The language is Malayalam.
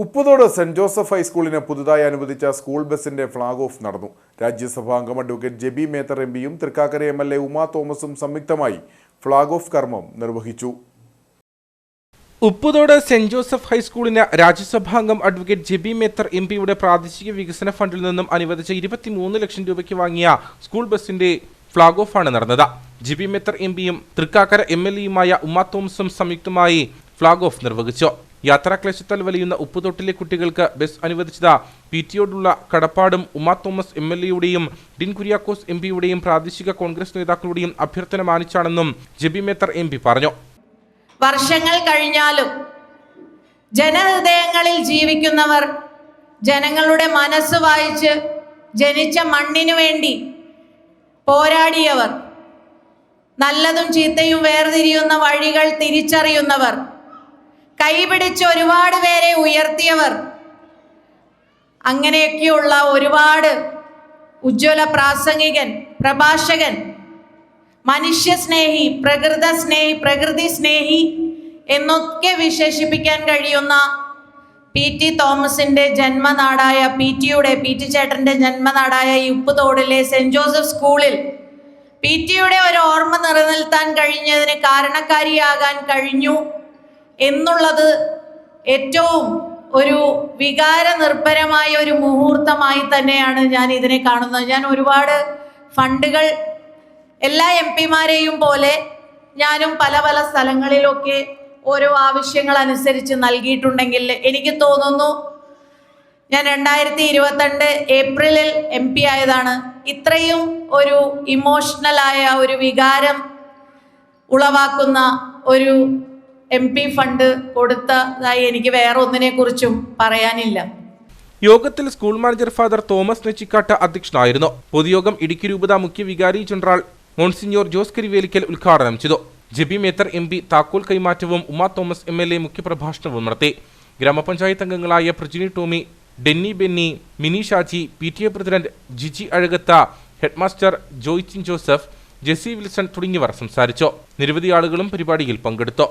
ഉപ്പുതോട് സെന്റ് ജോസഫ് ഹൈസ്കൂളിന് പുതുതായി അനുവദിച്ച സ്കൂൾ ബസിന്റെ ഫ്ളാഗ് ഓഫ് നടന്നു. രാജ്യസഭാ അംഗം അഡ്വക്കേറ്റ് ജെബി മേത്തർ എം പിയും Thrikkakara M L A Uma തോമസും സംയുക്തമായി ഫ്ളാഗ് ഓഫ് കർമ്മം നിർവഹിച്ചു. ഉപ്പുതോട് സെന്റ് ജോസഫ് ഹൈസ്കൂളിന് രാജ്യസഭാംഗം അഡ്വക്കേറ്റ് ജെബി മേത്തർ എം പിയുടെ പ്രാദേശിക വികസന ഫണ്ടിൽ നിന്നും അനുവദിച്ച ഇരുപത്തിമൂന്ന് ലക്ഷം രൂപയ്ക്ക് വാങ്ങിയ സ്കൂൾ ബസിന്റെ ഫ്ളാഗ് ആണ് നടന്നത്. ജെബി മേത്തർ എം പിയും തൃക്കാക്കര എം എൽ എയുമായ ഉമ്മ തോമസും സംയുക്തമായി ഫ്ളാഗ് ഓഫ് നിർവഹിച്ചു. യാത്രാക്ലേശത്താൽ വലിയുന്ന ഉപ്പുതൊട്ടിലെ കുട്ടികൾക്ക് ബസ് അനുവദിച്ചത് പി ടിയോടുള്ള കടപ്പാടും ഉമാ തോമസ് എം എൽ എയുടെയും ഡിൻ കുര്യാക്കോസ് എം പിയുടെയും പ്രാദേശിക കോൺഗ്രസ് നേതാക്കളുടെയും അഭ്യർത്ഥന മാനിച്ചാണെന്നും ജെബി മേത്തർ എം പി പറഞ്ഞു. വർഷങ്ങൾ കഴിഞ്ഞാലും ജനഹൃദയങ്ങളിൽ ജീവിക്കുന്നവർ ജനങ്ങളുടെ മനസ്സ് വായിച്ച് ജനിച്ച മണ്ണിനു വേണ്ടി പോരാടിയവർ നല്ലതും ചീത്തയും വേർതിരിയുന്ന വഴികൾ തിരിച്ചറിയുന്നവർ കൈപിടിച്ച് ഒരുപാട് പേരെ ഉയർത്തിയവർ. അങ്ങനെയൊക്കെയുള്ള ഒരുപാട് ഉജ്ജ്വല പ്രാസംഗികൻ പ്രഭാഷകൻ മനുഷ്യസ്നേഹി പ്രകൃത സ്നേഹി പ്രകൃതി സ്നേഹി എന്നൊക്കെ വിശേഷിപ്പിക്കാൻ കഴിയുന്ന പി ടി തോമസിന്റെ ജന്മനാടായ പി ടിയുടെ പി ടി ചേട്ടന്റെ ജന്മനാടായ ഉപ്പുതോടിലെ സെന്റ് ജോസഫ് സ്കൂളിൽ പി ടിയുടെ ഒരു ഓർമ്മ നിലനിൽത്താൻ കഴിഞ്ഞതിന് കാരണക്കാരിയാകാൻ കഴിഞ്ഞു. എന്നുള്ളത് ഏറ്റവും ഒരു വികാര നിർഭരമായ ഒരു മുഹൂർത്തമായി തന്നെയാണ് ഞാൻ ഇതിനെ കാണുന്നത്. ഞാൻ ഒരുപാട് ഫണ്ടുകൾ എല്ലാ എം പിമാരെയും പോലെ ഞാനും പല പല സ്ഥലങ്ങളിലൊക്കെ ഓരോ ആവശ്യങ്ങൾ അനുസരിച്ച് നൽകിയിട്ടുണ്ടെങ്കിൽ എനിക്ക് തോന്നുന്നു ഞാൻ രണ്ടായിരത്തി ഇരുപത്തിരണ്ട് ഏപ്രിലിൽ എം പി ആയതാണ് ഇത്രയും ഒരു ഇമോഷണലായ ഒരു വികാരം ഉളവാക്കുന്ന ഒരു എം പി ഫണ്ട് കൊടുത്തതായി എനിക്ക് വേറെ ഒന്നിനെ കുറിച്ചും പറയാനില്ല. യോഗത്തിൽ school manager father Thomas Nechikkattu അധ്യക്ഷനായിരുന്നു. പൊതുയോഗം ഇടുക്കി രൂപത മുഖ്യ വികാരി ജനറൽ മോൺസിഞ്ഞോർ ജോസ് കരിവേലിക്കൽ ഉദ്ഘാടനം ചെയ്തു. ജെബി മേത്തർ എം പി താക്കോൽ കൈമാറ്റവും Uma Thomas M L A മുഖ്യപ്രഭാഷണവും നടത്തി. ഗ്രാമപഞ്ചായത്ത് അംഗങ്ങളായ Prajini Tomy Denny Benny Mini Shaji P T A president Jiji Azhakath headmaster Joychin Joseph Jessy Wilson തുടങ്ങിയവർ സംസാരിച്ചു. നിരവധി ആളുകളും പരിപാടിയിൽ പങ്കെടുത്തു.